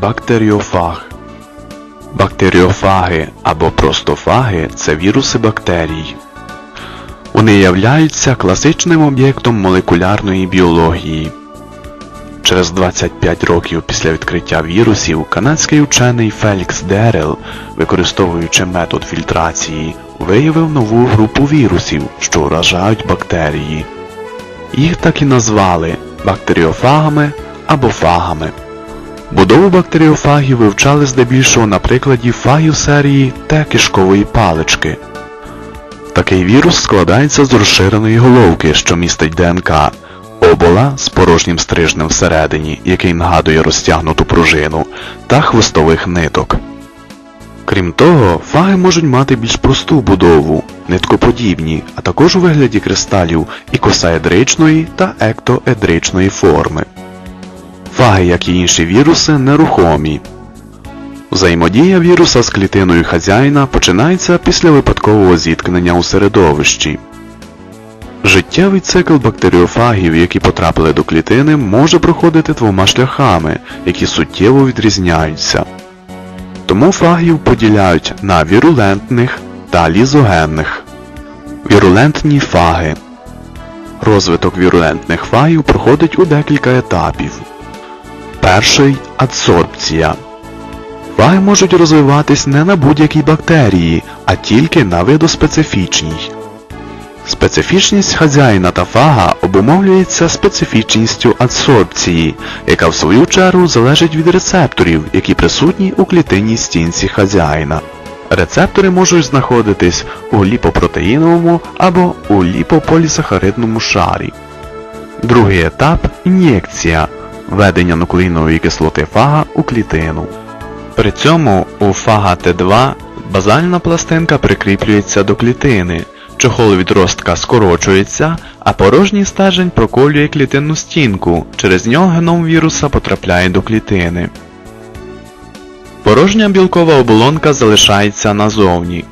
Бактеріофаг. Бактеріофаги або простофаги це віруси бактерій. Вони являються класичним об'єктом молекулярної біології. Через 25 років після відкриття вірусів канадський учений Фелікс Дерел, використовуючи метод фільтрації, виявив нову групу вірусів, що вражають бактерії. Їх так і назвали бактеріофагами або фагами. Будову бактеріофагів вивчали здебільшого на прикладі фагів серії Т кишкової палички. Такий вірус складається з розширеної головки, що містить ДНК, обола з порожнім стрижнем всередині, який нагадує розтягнуту пружину, та хвостових ниток. Крім того, фаги можуть мати більш просту будову, ниткоподібні, а також у вигляді кристалів ікосаедричної та ектоедричної форми. Фаги, як і інші віруси, нерухомі. Взаємодія віруса з клітиною хазяїна починається після випадкового зіткнення у середовищі. Життєвий цикл бактеріофагів, які потрапили до клітини, може проходити двома шляхами, які суттєво відрізняються. Тому фагів поділяють на вірулентних та лізогенних. Вірулентні фаги. Розвиток вірулентних фагів проходить у декілька етапів. Перший адсорбція. Фаги можуть розвиватись не на будь-якій бактерії, а тільки на видоспецифічній. Специфічність хазяїна та фага обумовлюється специфічністю адсорбції, яка в свою чергу залежить від рецепторів, які присутні у клітинній стінці хазяїна. Рецептори можуть знаходитись у ліпопротеїновому або у ліпополісахаридному шарі. Другий етап ін'єкція введення нуклеїнової кислоти фага у клітину. При цьому у фага Т2 базальна пластинка прикріплюється до клітини, чохол відростка скорочується, а порожній стержень проколює клітинну стінку, через нього геном віруса потрапляє до клітини. Порожня білкова оболонка залишається назовні.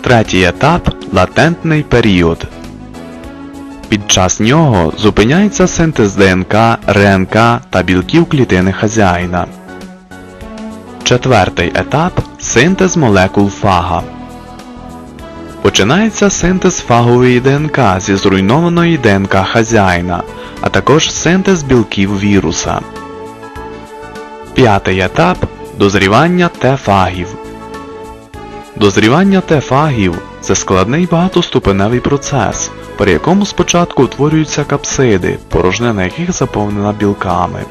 Третій етап латентний період. Під час нього зупиняється синтез ДНК, РНК та білків клітини хазяїна. Четвертий етап синтез молекул фага. Починається синтез фагової ДНК зі зруйнованої ДНК хазяїна, а також синтез білків віруса. П'ятий етап дозрівання Т-фагів. Дозрівання Т-фагів це складний багатоступеневий процес, при якому спочатку утворюються капсиди, порожнина яких заповнена білками.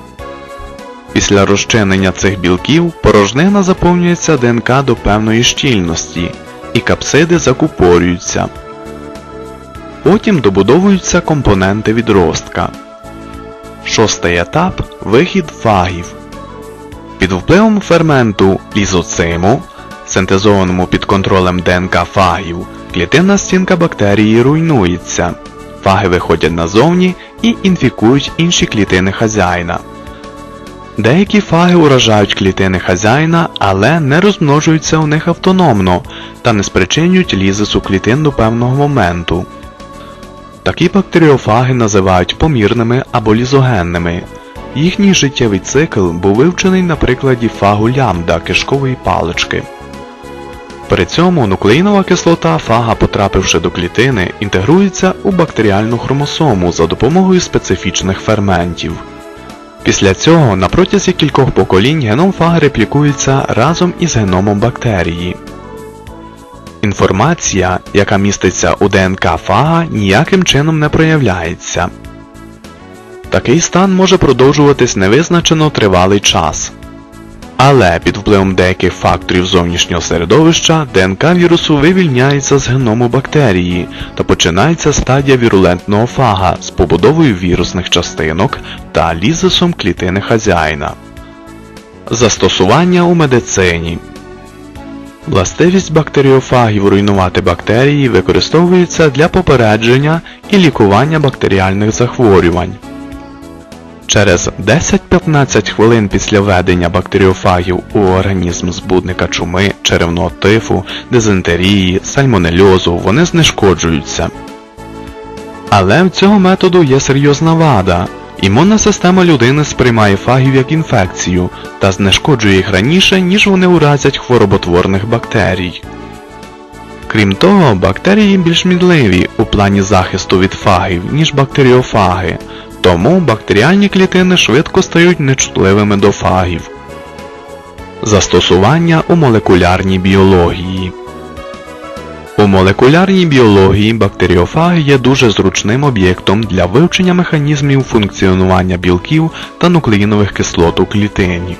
Після розчинення цих білків порожнина заповнюється ДНК до певної щільності, і капсиди закупорюються. Потім добудовуються компоненти відростка. Шостий етап вихід фагів. Під впливом ферменту лізоциму, синтезованому під контролем ДНК фагів, клітинна стінка бактерії руйнується. Фаги виходять назовні і інфікують інші клітини хазяїна. Деякі фаги уражають клітини хазяїна, але не розмножуються у них автономно та не спричинюють лізису клітин до певного моменту. Такі бактеріофаги називають помірними або лізогенними. Їхній життєвий цикл був вивчений на прикладі фагу лямбда кишкової палички. При цьому нуклеїнова кислота фага, потрапивши до клітини, інтегрується у бактеріальну хромосому за допомогою специфічних ферментів. Після цього на протязі кількох поколінь геном фага реплікується разом із геномом бактерії. Інформація, яка міститься у ДНК фага, ніяким чином не проявляється. Такий стан може продовжуватись невизначено тривалий час. Але під впливом деяких факторів зовнішнього середовища ДНК вірусу вивільняється з геному бактерії та починається стадія вірулентного фага з побудовою вірусних частинок та лізисом клітини хазяїна. Застосування у медицині Властивість бактеріофагів руйнувати бактерії використовується для попередження і лікування бактеріальних захворювань. Через 10-15 хвилин після введення бактеріофагів у організм збудника чуми, черевного тифу, дизентерії, сальмонельозу вони знешкоджуються. Але в цього методу є серйозна вада. Імунна система людини сприймає фагів як інфекцію та знешкоджує їх раніше, ніж вони уразять хвороботворних бактерій. Крім того, бактерії більш мідливі у плані захисту від фагів, ніж бактеріофаги, тому бактеріальні клітини швидко стають нечутливими до фагів. Застосування у молекулярній біології У молекулярній біології бактеріофаги є дуже зручним об'єктом для вивчення механізмів функціонування білків та нуклеїнових кислот у клітині.